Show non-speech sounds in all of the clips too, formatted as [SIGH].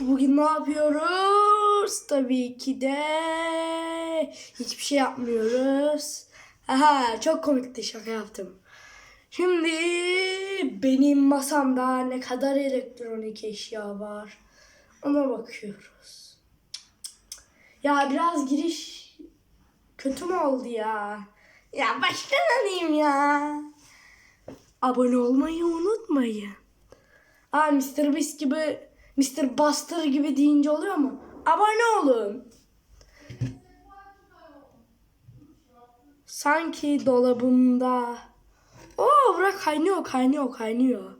Bugün ne yapıyoruz? Tabii ki de hiçbir şey yapmıyoruz. Aha çok komikti şaka yaptım. Şimdi benim masamda ne kadar elektronik eşya var ona bakıyoruz. Ya biraz giriş kötü mü oldu ya? Ya baştan alayım ya. Abone olmayı unutmayın. Aa Mr. Beast gibi Mr. Buster gibi deyince oluyor mu? Abone olun. Sanki dolabımda. Oo bırak kaynıyor kaynıyor kaynıyor.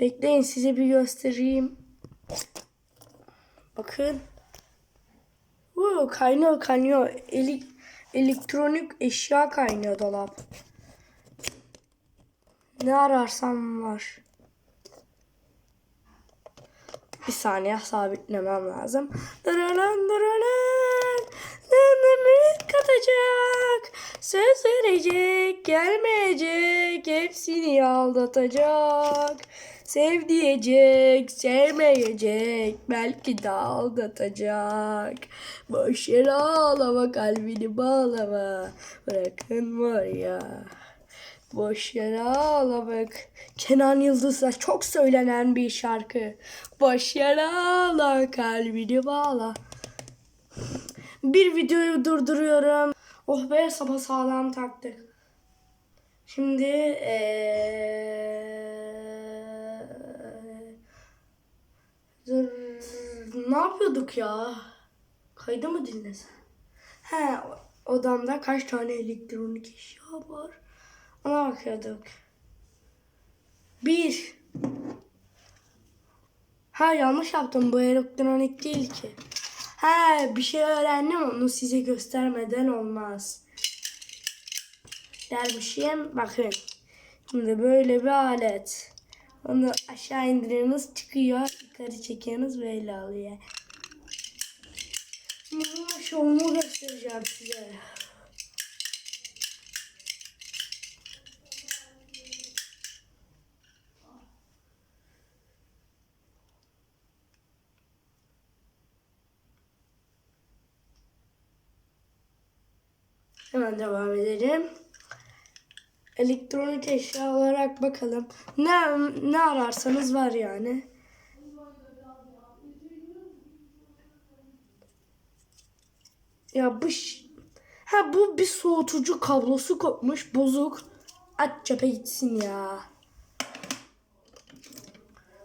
Bekleyin size bir göstereyim. Bakın. Oo, kaynıyor kaynıyor. Eli, elektronik eşya kaynıyor dolap. Ne ararsam var. Bir saniye sabitlemem lazım. Dırırın dırırın. Dırırın katacak. Söz verecek. Gelmeyecek. Hepsini aldatacak. Sev diyecek. Sevmeyecek. Belki de aldatacak. Boş yere ağlama kalbini bağlama. Bırakın var ya. Boş yere ağlamak. Kenan Yıldız'la çok söylenen bir şarkı. Boş yere ağla kalbini bağla. Bir videoyu durduruyorum. Oh be sabah sağlam taktık. Şimdi eee dur, ne yapıyorduk ya? Kaydı mı dinlesen? He odamda kaç tane elektronik eşya var? Ona bakıyorduk. Bir. Ha yanlış yaptım. Bu elektronik değil ki. Ha bir şey öğrendim onu size göstermeden olmaz. Dermişim bakın. Şimdi böyle bir alet. Onu aşağı indiriyorsunuz çıkıyor. Yukarı çekiyorsunuz böyle oluyor. Şimdi şovunu göstereceğim size. Hemen devam edelim. Elektronik eşya olarak bakalım. Ne ne ararsanız var yani. Ya bu ha bu bir soğutucu kablosu kopmuş bozuk. At çöpe gitsin ya.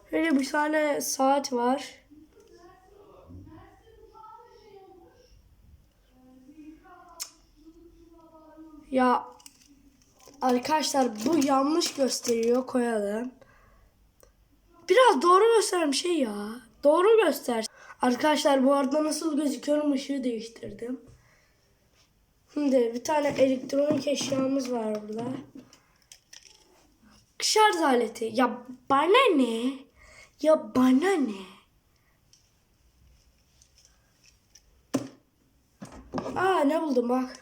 Şöyle bir tane saat var. Ya arkadaşlar bu yanlış gösteriyor koyalım. Biraz doğru gösteren şey ya. Doğru göster. Arkadaşlar bu arada nasıl gözüküyorum ışığı değiştirdim. Şimdi bir tane elektronik eşyamız var burada. Şarj aleti. Ya bana ne? Ya bana ne? Aa ne buldum bak.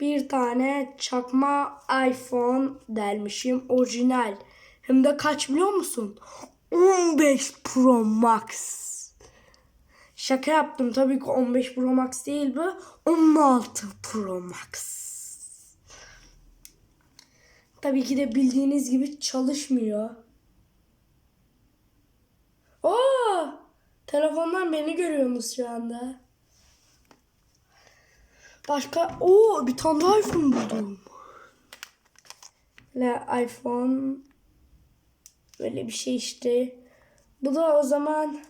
Bir tane çakma iPhone dermişim orijinal. Hem de kaç biliyor musun? 15 Pro Max. Şaka yaptım tabii ki 15 Pro Max değil bu. 16 Pro Max. Tabii ki de bildiğiniz gibi çalışmıyor. Oo! Telefondan beni görüyorsunuz şu anda. Başka o bir tane daha iPhone buldum. Böyle iPhone böyle bir şey işte. Bu da o zaman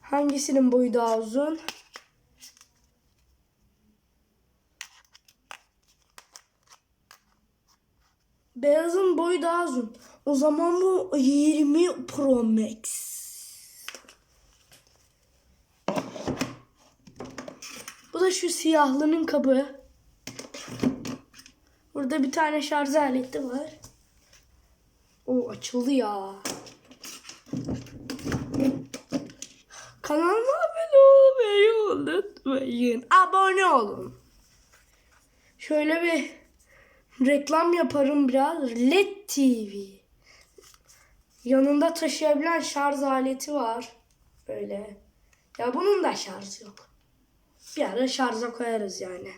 hangisinin boyu daha uzun? Beyazın boyu daha uzun. O zaman bu 20 Pro Max. Bu da şu siyahlının kabı. Burada bir tane şarj aleti var. O açıldı ya. Kanalıma abone olmayı unutmayın. Abone olun. Şöyle bir reklam yaparım biraz. LED TV. Yanında taşıyabilen şarj aleti var. Böyle. Ya bunun da şarjı yok. Bir ara şarja koyarız yani.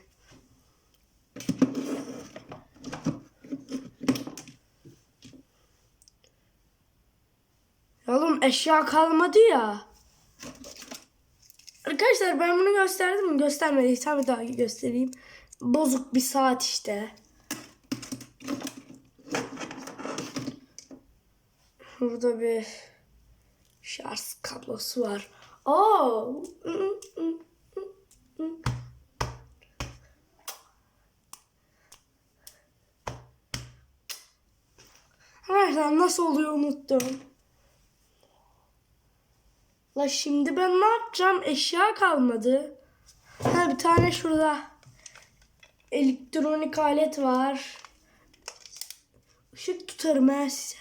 Ya Oğlum eşya kalmadı ya. Arkadaşlar ben bunu gösterdim mi? Göstermediysem bir daha göstereyim. Bozuk bir saat işte. Burada bir şarj kablosu var. Oo. Arkadaşlar nasıl oluyor unuttum. La şimdi ben ne yapacağım? Eşya kalmadı. Ha bir tane şurada elektronik alet var. Işık tutarım ha size.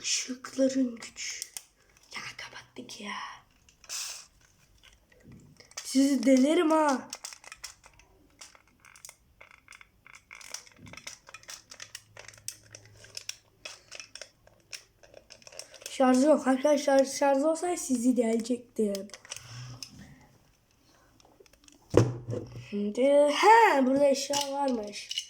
Işıkların gücü. Ya kapattık ya. Sizi delerim ha. Şarjı yok. Arkadaşlar şarjı olsaydı sizi delecektim. Şimdi he burada eşya varmış.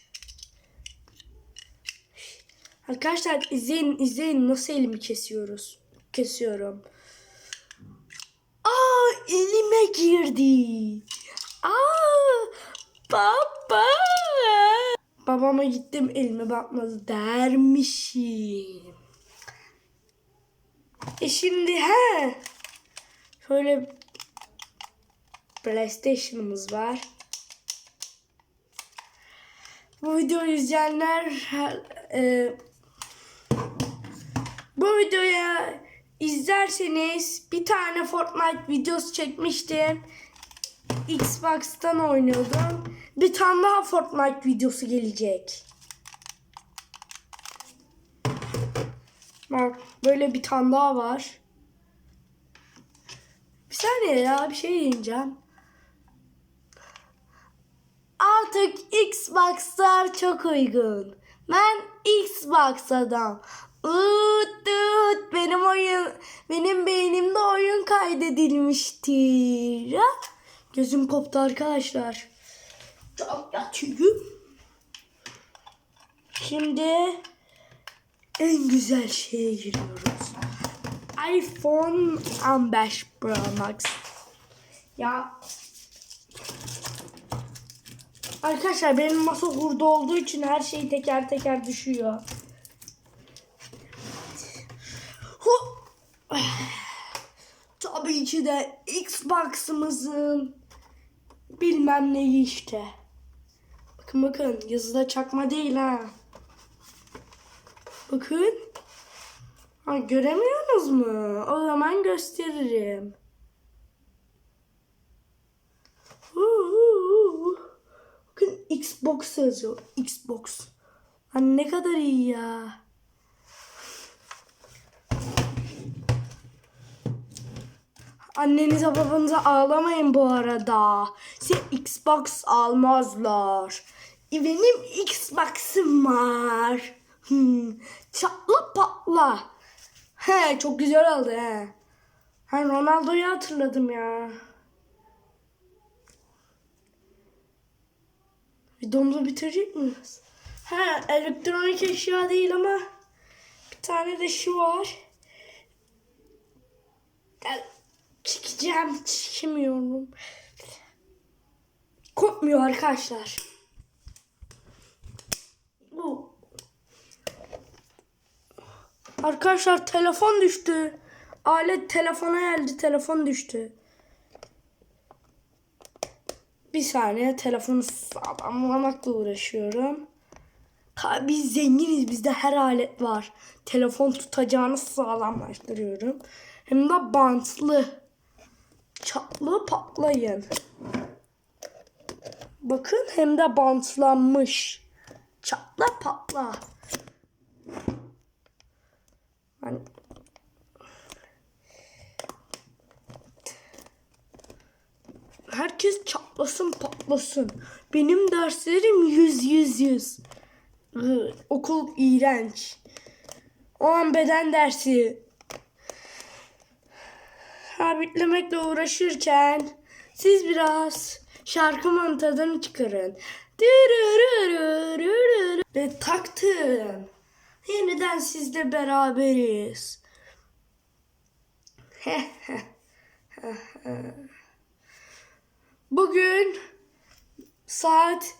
Arkadaşlar izleyin izleyin nasıl elimi kesiyoruz. Kesiyorum. Elime girdi. Aa baba. Babama gittim elime bakmadı dermişim. E şimdi he. Şöyle PlayStation'ımız var. Bu videoyu izleyenler e, bu videoya izlerseniz bir tane Fortnite videosu çekmiştim. Xbox'tan oynuyordum. Bir tane daha Fortnite videosu gelecek. Bak böyle bir tane daha var. Bir saniye ya bir şey diyeceğim. Artık Xbox'lar çok uygun. Ben Xbox adam. Ut ut benim oyun benim beynimde oyun kaydedilmiştir. Gözüm koptu arkadaşlar. Çok yatıyorum. Şimdi en güzel şeye giriyoruz. iPhone 15 Pro Max. Ya Arkadaşlar benim masa hurda olduğu için her şey teker teker düşüyor. Ki de Xbox'ımızın bilmem neyi işte. Bakın bakın yazıda çakma değil ha. Bakın. Ha, göremiyorsunuz mu? O zaman gösteririm. Bakın Xbox yazıyor. Xbox. Ha, ne kadar iyi ya. Annenize babanıza ağlamayın bu arada. Size Xbox almazlar. Benim Xbox'ım var. Hmm. Çatla patla. He çok güzel oldu he. Ha Ronaldo'yu hatırladım ya. Videomuzu bitirecek miyiz? Ha elektronik eşya değil ama bir tane de şu var. Gel, Çekeceğim, çekemiyorum. Kopmuyor arkadaşlar. Bu. Arkadaşlar telefon düştü. Alet telefona geldi. Telefon düştü. Bir saniye telefonu sağlamlamakla uğraşıyorum. Ha, biz zenginiz. Bizde her alet var. Telefon tutacağını sağlamlaştırıyorum. Hem de bantlı. Çatlı patlayın. Bakın hem de bantlanmış. Çatla patla. Hani Herkes çatlasın patlasın. Benim derslerim yüz yüz yüz. Iı, Okul iğrenç. O an beden dersi. Sabitlemekle uğraşırken siz biraz şarkımın tadını çıkarın. Ve taktım. Yeniden sizle beraberiz. [LAUGHS] Bugün saat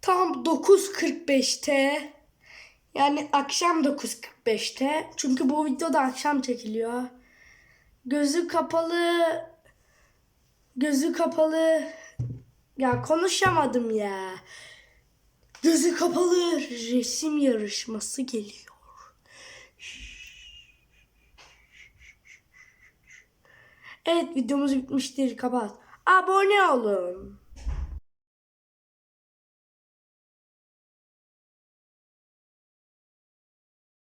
tam 9.45'te yani akşam 9.45'te çünkü bu video da akşam çekiliyor. Gözü kapalı gözü kapalı ya konuşamadım ya. Gözü kapalı resim yarışması geliyor. Evet videomuz bitmiştir. Kapat. Abone olun.